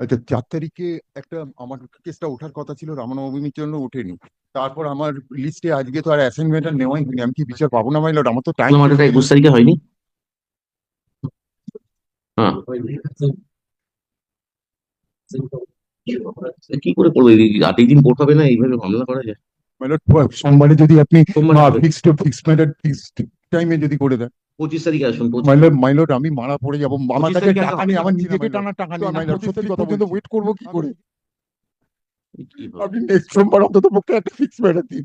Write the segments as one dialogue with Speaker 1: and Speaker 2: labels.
Speaker 1: আচ্ছা চার তারিখে একটা আমার কেসটা ওঠার কথা ছিল রামনবমীর জন্য ওঠেনি। তারপর আমার লিস্টে আজকে তো আর অ্যাসাইনমেন্ট আর নেওয়াই হয়নি। আমি কি বিচার পাবো না মাইলট আমার তো টাইম
Speaker 2: মামলাটা একুশ তারিখে হয়নি? হ্যাঁ। কি করে করব? আট দিন হবে না? এইভাবে করা যায়।
Speaker 1: মাইলট সোমবারে যদি আপনি ফিক্সড ফিক্সড টাইমে যদি করে দেন।
Speaker 2: পঁচিশ তারিখে আসুন
Speaker 1: মাইলট মাইলট আমি মারা পড়ে যাব। আমার কাছে টাকা নেই আমার
Speaker 2: আমি
Speaker 1: নিজেকে টানার টাকা নেই
Speaker 2: আমি
Speaker 1: মাইলট সত্যি কথা পর্যন্ত ওয়েট করব কি করে? আপনি নেক্সট সোমবার অন্তত পক্ষে একটা ফিক্স ম্যাটার দিন।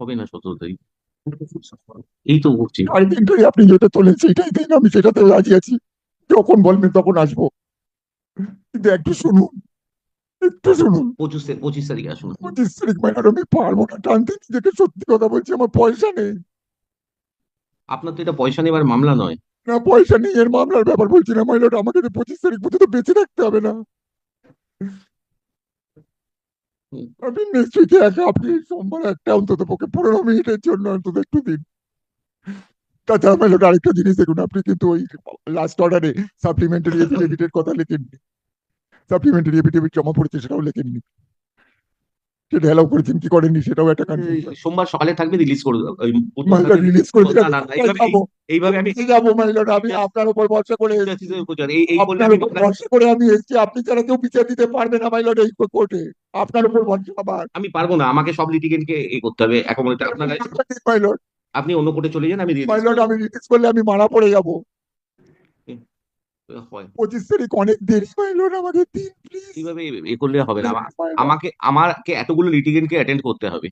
Speaker 2: হবে না সতেরো তারিখ। এই তো করছি
Speaker 1: আর দিনটাই আপনি যেটা তোলেন সেটাই দিন আমি সেটাতে রাজি আছি। যখন বলবেন তখন আসব। কিন্তু একটু শুনুন একটু শুনুন।
Speaker 2: পঁচিশ তারিখ পঁচিশ তারিখে আসুন।
Speaker 1: পঁচিশ তারিখ মাইনার আমি পারব না টানতে। নিজেকে সত্যি কথা বলছি আমার পয়সা নেই।
Speaker 2: আপনার তো এটা পয়সা নেবার মামলা নয়।
Speaker 1: না পয়সা এর মামলার ব্যাপার বলছি না মাইলট আমাকে তো পঁচিশ তারিখ পর্যন্ত বেঁচে থাকতে হবে না। আপনি উইকে একা আপনি সোমবার একটা অন্তত পক্ষে পনেরো মিনিটের জন্য অন্তত একটু দিন। তাছাড়া মাইলট আরেকটা জিনিস দেখুন আপনি কিন্তু ওই লাস্ট অর্ডারে সাপ্লিমেন্টারি এফিডেভিটের কথা লেখেননি। সাপ্লিমেন্টারি এফিডেভিট জমা পড়েছে সেটাও লেখেননি। সেটা অ্যালাউ করেছেন কি করেননি সেটাও একটা কনফিউশন
Speaker 2: সোমবার সকালে থাকবে রিলিজ করে
Speaker 1: মাইলট রিলিজ করে
Speaker 2: এইভাবে- আমি
Speaker 1: যাব। মাইলট আমি আপনার উপর ভরসা করে আপনার উপর ভরসা করে আমি এসেছি। আপনি ছাড়া কেউ বিচার দিতে পারবে না মাইলট এই কোর্টে। আপনার উপর ভরসা আমার।
Speaker 2: আমি পারব না আমাকে সব লিটিগেন্টকে এ করতে হবে। অ্যাকোমোডেট আপনার
Speaker 1: মাইলট
Speaker 2: আপনি অন্য কোর্টে চলে যান আমি
Speaker 1: মাইলট আমি রিলিজ করলে আমি মারা পড়ে যাব।
Speaker 2: হয়।
Speaker 1: পঁচিশ তারিখ অনেক দেরি আমাকে দিন প্লিজ
Speaker 2: এইভাবে এ করলে হবে না? আমাকে আমাকে এতগুলো লিটিগেন্টকে অ্যাটেন্ড করতে হবে।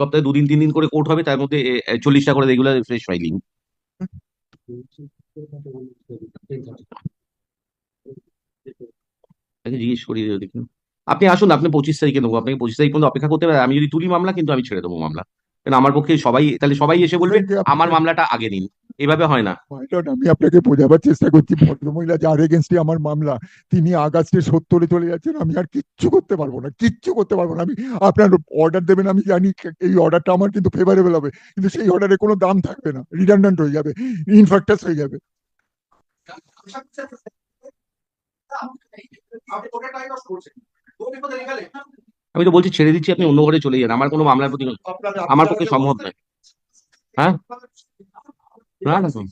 Speaker 2: সপ্তাহে দুদিন তিন দিন করে কোর্ট হবে তার মধ্যে চল্লিশটা করে রেগুলার ফ্রেশ ফাইলিং জিজ্ঞেস করি দেখুন আপনি আসুন আপনি পঁচিশ তারিখে নেব আপনাকে পঁচিশ তারিখ পর্যন্ত অপেক্ষা করতে হবে। আমি যদি তুলি মামলা কিন্তু আমি ছেড়ে দেবো মামলা। কারণ আমার পক্ষে সবাই তাহলে সবাই এসে বলবে আমার মামলাটা আগে নিন এভাবে হয় না।
Speaker 1: আমি আপনাকে বোঝাবার চেষ্টা করছি ভদ্রমহিলা যার এগেনস্টে আমার মামলা তিনি আগস্টে সত্তরে চলে যাচ্ছেন আমি আর কিচ্ছু করতে পারব না কিচ্ছু করতে পারব না। আমি আপনার অর্ডার দেবেন আমি জানি এই অর্ডারটা আমার কিন্তু ফেভারেবল হবে কিন্তু সেই অর্ডারে কোনো দাম থাকবে না রিডান্ডেন্ট হয়ে যাবে ইনফ্যাক্টাস হয়ে যাবে।
Speaker 2: আমি তো বলছি ছেড়ে দিচ্ছি, আপনি অন্য ঘরে চলে যান। আমার কোনো মামলার প্রতি আমার পক্ষে সম্ভব নয়। হ্যাঁ? না না।
Speaker 3: আমি